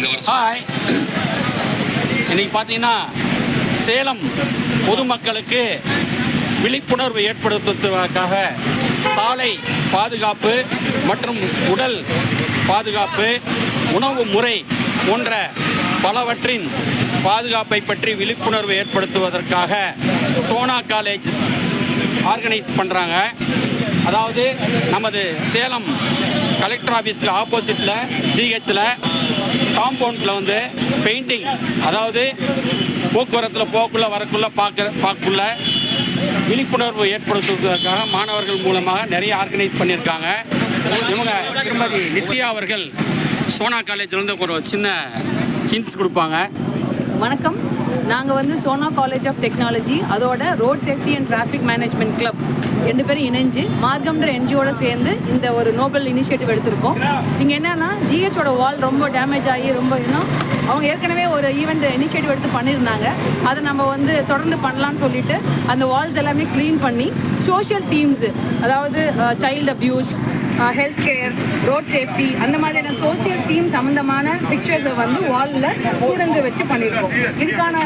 Hi இன்னைக்கு பார்த்தீங்கன்னா சேலம் பொதுமக்களுக்கு விழிப்புணர்வு ஏற்படுத்துவதற்காக சாலை பாதுகாப்பு மற்றும் உடல் பாதுகாப்பு உணவு முறை போன்ற பலவற்றின் பாதுகாப்பை பற்றி விழிப்புணர்வு ஏற்படுத்துவதற்காக சோனா காலேஜ் ஆர்கனைஸ் பண்ணுறாங்க அதாவது நமது சேலம் கலெக்டர் ஆஃபீஸில் ஆப்போசிட்டில் ஜிஹெச்சில் காம்பவுண்டில் வந்து பெயிண்டிங். அதாவது போக்குவரத்தில் போக்குள்ள வரக்குள்ள பார்க்க பார்க்குள்ள விழிப்புணர்வு ஏற்படுத்துவதற்காக மாணவர்கள் மூலமாக நிறைய ஆர்கனைஸ் பண்ணியிருக்காங்க. இவங்க திருமதி நித்யா அவர்கள் சோனா காலேஜ்லேருந்து ஒரு சின்ன ஹிண்ட்ஸ் கொடுப்பாங்க. வணக்கம். நாங்கள் வந்து சோனா காலேஜ் ஆஃப் டெக்னாலஜி அதோட road safety traffic management club ரெண்டு பேரும் இணைஞ்சு மார்க்கம்ன்ற என்ஜிஓட சேர்ந்து இந்த ஒரு நோபல் இனிஷியேட்டிவ் எடுத்திருக்கோம். இங்கே என்னன்னா ஜிஹெச்சோட வால் ரொம்ப டேமேஜ் ஆகி ரொம்ப இன்னும் அவங்க ஏற்கனவே ஒரு ஈவெண்ட் இனிஷியேட்டிவ் எடுத்து பண்ணியிருந்தாங்க. அதை நம்ம வந்து தொடர்ந்து பண்ணலாம்னு சொல்லிட்டு அந்த வால்ஸ் எல்லாமே க்ளீன் பண்ணி சோஷியல் தீம்ஸு அதாவது child abuse health care road safety அந்த மாதிரியான சோஷியல் டீம் சம்மந்தமான பிக்சர்ஸை வந்து வாலில் ஸ்டூடெண்ட்ஸை வச்சு பண்ணியிருக்கோம். இதுக்கான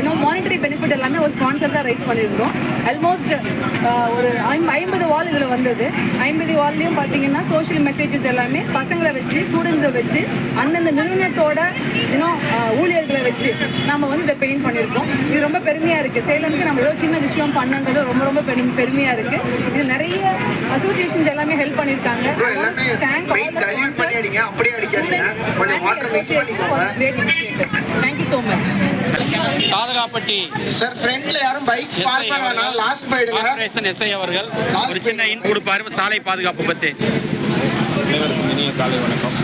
இன்னும் மானிட்டரி பெனிஃபிட் எல்லாமே ஒரு ஸ்பான்சர்ஸாக ரைஸ் பண்ணியிருந்தோம். ஆல்மோஸ்ட் ஒரு ஐம்பது வால் இதில் வந்தது. ஐம்பது வால்லையும் பார்த்தீங்கன்னா சோஷியல் மெசேஜஸ் எல்லாமே பசங்களை வச்சு ஸ்டூடெண்ட்ஸை வச்சு அந்தந்த நிறுவனத்தோட இன்னும் ஊழியர்களை வச்சு நம்ம வந்து இதை பெயிண்ட் பண்ணியிருக்கோம். ரொம்ப பெருமையாக இருக்குது சேலமுக்கு நம்ம ஏதோ சின்ன விஷயம் பண்ணன்றது ரொம்ப ரொம்ப பெரும் பெருமையாக இருக்குது இதில் நிறைய அசோசியேஷன்ஸ் எல்லாமே ஹெல்ப் பண்ணியிருக்காங்க. Thank all the mix association for great initiative thank you so much Dadagapatti sir ஃப்ரண்ட்ல யாரும் பைக்ஸ் பார்க் பண்ண வேணாம். லாஸ்ட் போயிடுங்க. கார்பரேஷன் எஸ்ஐ அவர்கள். ஒரு சின்ன இன் கொடுப்பாரு. சாலை பாதுகாப்பு பற்றி அனைவருக்கும் இனிய காலை வணக்கம்.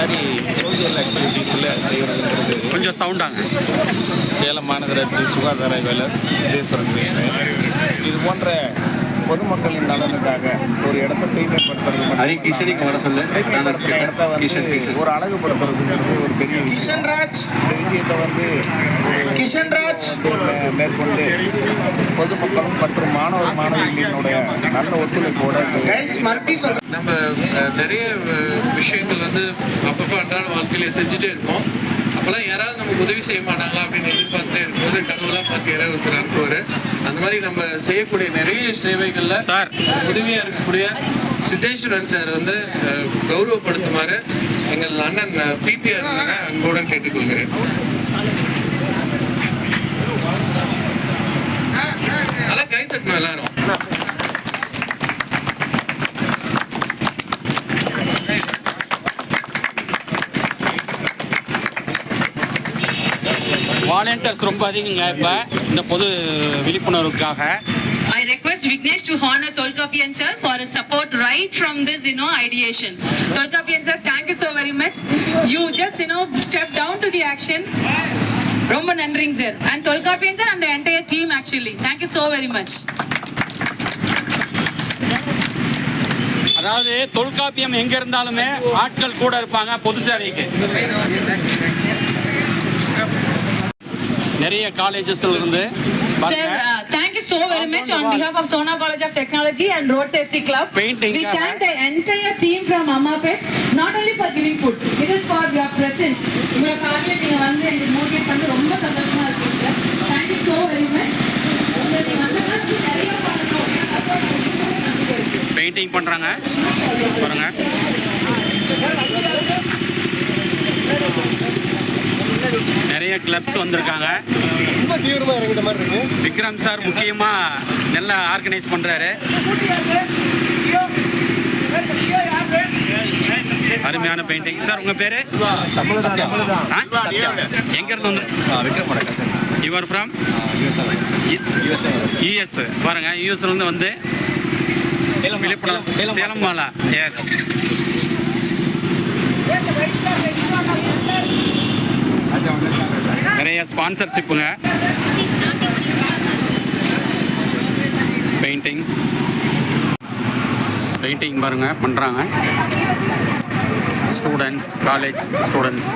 மாதிரி சோசியல் ஆக்டிவிட்டீஸில் செய்கிறதுங்கிறது கொஞ்சம் சவுண்டாங்க சேலம் மாநகராட்சி சுகாதார வேலர் சித்தேஸ்வரன் பேசுகிறேன் இது போன்ற பொதுமக்களின் நலனுக்காக ஒரு இடத்தை தூய்மைப்படுத்துறது ஒரு அழகுபடுத்துறதுங்கிறது ஒரு பெரிய விஷயம். இந்த விஷயத்தை வந்து ஒரு கிஷன் ராஜ் வந்து மே- மேற்கொண்டு பொதுமக்களும் மற்றும் மாணவர் மாணவிகளினுடைய நல்ல ஒத்துழைப்போட நம்ம நிறைய விஷயங்கள் வந்து அப்பப்போ அன்றாட வாழ்க்கையில செஞ்சுட்டே இருப்போம். அப்போல்லாம் யாராவது நமக்கு உதவி செய்ய மாட்டாங்களா அப்படின்னு எதிர்பார்த்துட்டே இருக்கும்போது கடவுளாக பார்த்து யாராவது ஒருத்தர் அனுப்புவார். அந்த மாதிரி நம்ம செய்யக்கூடிய நிறைய சேவைகளில் சார். உதவியாக இருக்கக்கூடிய சித்தேஸ்வரன் சார் வந்து கௌரவப்படுத்துமாறு எங்கள் அண்ணன் பிபிஆர் அன்புடன் கேட்டுக்கொள்கிறேன். நல்லா கை தட்டணும் எல்லாரும் வாலண்டியர்ஸ் ரொம்ப அதிகங்க இப்போ இந்த பொது விழிப்புணர்வுக்காக I request Vignesh to honor Tolkapian sir for his support right from this, you know, ideation. Tolkapian sir, thank you so very much. You just, you know, step down to the action. ரொம்ப நன்றிங்க sir. And Tholkappiyan sir அந்த entire team actually thank you so very much அதாவது தொல்காப்பியம் எங்க இருந்தாலுமே ஆட்கள் கூட இருப்பாங்க பொது சேவைக்கு. நிறைய காலேஜஸ்ல இருந்து Sir, uh, thank you so very much on behalf of Sona College of Technology and Road Safety Club. Painting We thank the entire team from Amapet, not only for giving food, it is for your presence. உங்களை காலையில நீங்க வந்து எங்களுக்கு motivate பண்ணது ரொம்ப சந்தோஷமா இருக்கு sir thank you so very much உங்க நீங்க வந்து நிறைய பண்ணணும் பெயிண்டிங் பண்றாங்க பாருங்க நிறைய கிளப்ஸ் வந்திருக்காங்க. ரொம்ப தீவிரமா இறங்கிட்ட மாதிரி இருக்கு. விக்ரம் சார் முக்கியமா நல்லா ஆர்கனைஸ் பண்றாரு. அருமையான பெயிண்டிங் சார் உங்க பேரு? ஆ? எங்க இருந்து வந்து யுவர் ஃப்ரம் யூஎஸ் பாருங்க யூஎஸ்ல இருந்து வந்து விழுப்புரம் சேலம் மாலா எஸ் நிறைய ஸ்பான்சர்ஷிப்புங்க பெயிண்டிங் பெயிண்டிங் பாருங்க பண்ணுறாங்க ஸ்டூடெண்ட்ஸ் காலேஜ் ஸ்டூடெண்ட்ஸ்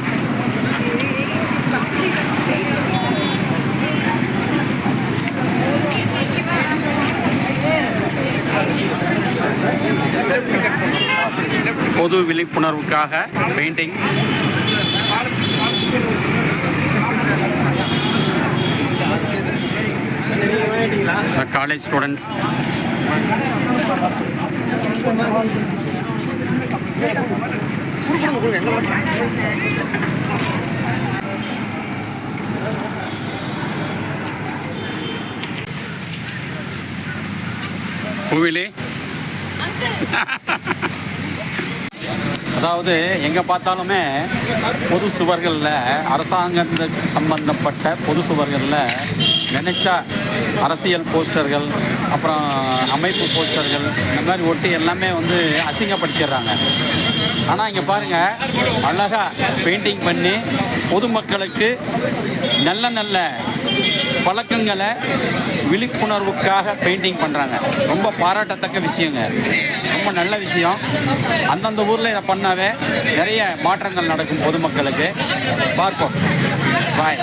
பொது விழிப்புணர்வுக்காக பெயிண்டிங் காலேஜ் ஸ்டூடெண்ட்ஸ் students. அதாவது எங்கே பார்த்தாலுமே பொது சுவர்களில் அரசாங்கத்துக்கு சம்பந்தப்பட்ட பொது சுவர்களில் நினைச்சா அரசியல் போஸ்டர்கள் அப்புறம் அமைப்பு போஸ்டர்கள் இந்த மாதிரி ஒட்டி எல்லாமே வந்து அசிங்கப்படுத்திடுறாங்க. ஆனால் இங்கே பாருங்கள் அழகாக பெயிண்டிங் பண்ணி பொதுமக்களுக்கு நல்ல நல்ல பழக்கங்களை விழிப்புணர்வுக்காக பெயிண்டிங் பண்ணுறாங்க ரொம்ப பாராட்டத்தக்க விஷயங்க. ரொம்ப நல்ல விஷயம். அந்தந்த ஊரில் இதை பண்ணாவே நிறைய மாற்றங்கள் நடக்கும் பொதுமக்களுக்கு. பார்ப்போம். பாய்